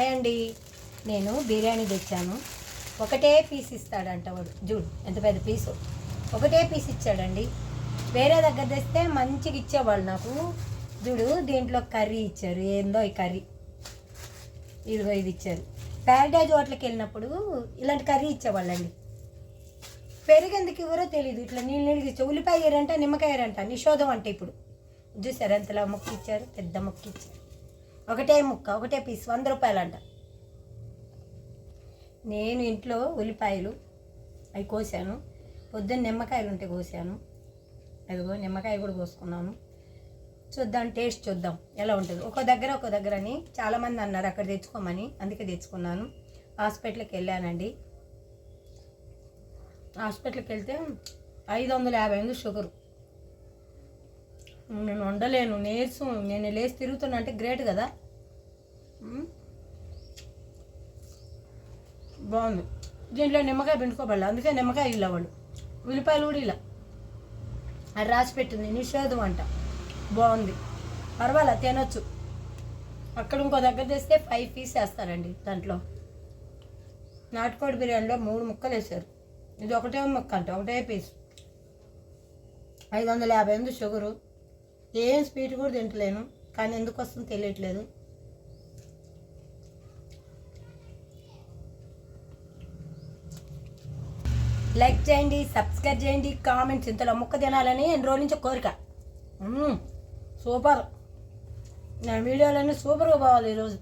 Hi అండి. నేను బిర్యానీ తెచ్చాను. ఒకటే పీస్ ఇస్తాడంట వాడు. చూడు ఎంత పెద్ద పీసు. ఒకటే పీస్ ఇచ్చాడండి. వేరే దగ్గర తెస్తే మంచిగా ఇచ్చేవాళ్ళు నాకు. చూడు దీంట్లో కర్రీ ఇచ్చారు. ఏందో ఈ కర్రీ. ఇదిగో ఇది ఇచ్చారు. ప్యారడైజ్ హోటల్కి వెళ్ళినప్పుడు ఇలాంటి కర్రీ ఇచ్చేవాళ్ళండి. పెరిగేందుకు ఎవరో తెలియదు ఇట్లా నీళ్ళు నీళ్ళు ఇచ్చే ఉల్లిపాయ ఏరంట నిమ్మకాయ ఏరంట నిషోధం అంటే ఇప్పుడు. చూసారు ఎంతలా మొక్క ఇచ్చారు? పెద్ద ముక్క ఇచ్చారు. ఒకటే ముక్క ఒకటే పీస్ వంద రూపాయలంట. నేను ఇంట్లో ఉల్లిపాయలు అవి కోసాను. పొద్దున్న నిమ్మకాయలు ఉంటే కోసాను. అదిగో నిమ్మకాయ కూడా కోసుకున్నాను. చూద్దాం టేస్ట్ చూద్దాం ఎలా ఉంటుంది. ఒక దగ్గర ఒక దగ్గర అని చాలామంది అన్నారు అక్కడ తెచ్చుకోమని అందుకే తెచ్చుకున్నాను. హాస్పిటల్కి వెళ్ళానండి. హాస్పిటల్కి వెళ్తే ఐదు వందల యాభై ఉంది షుగరు. నేను వండలేను నేర్చు నేను లేచి తిరుగుతున్నా అంటే గ్రేట్ కదా. బాగుంది. దీంట్లో నిమ్మకాయ పిండుకోబడాలి? అందుకే నిమ్మకాయ ఇలా వాళ్ళు ఉల్లిపాయలు కూడా ఇలా. అది రాసి పెట్టింది. నిషేధం అంట బాగుంది. పర్వాలే? తినొచ్చు. అక్కడ ఇంకో దగ్గర తెస్తే ఫైవ్ పీస్ వేస్తారండి దాంట్లో. నాటుకోడి బిర్యానీలో మూడు ముక్కలు వేసారు ఇది ఒకటే ముక్క అంట ఒకటే పీస్ ఐదు వందల యాభై ఉంది షుగరు. ఏం స్వీట్ కూడా తింటలేను. కానీ ఎందుకు వస్తుందో తెలియట్లేదు. లైక్ చేయండి సబ్స్క్రైబ్ చేయండి కామెంట్స్ ఇంతలో ముక్క తినాలని ఎన్ని రోజుల నుంచి కోరిక. సూపర్. నా వీడియోలన్నీ సూపర్గా పోవాలి ఈరోజు.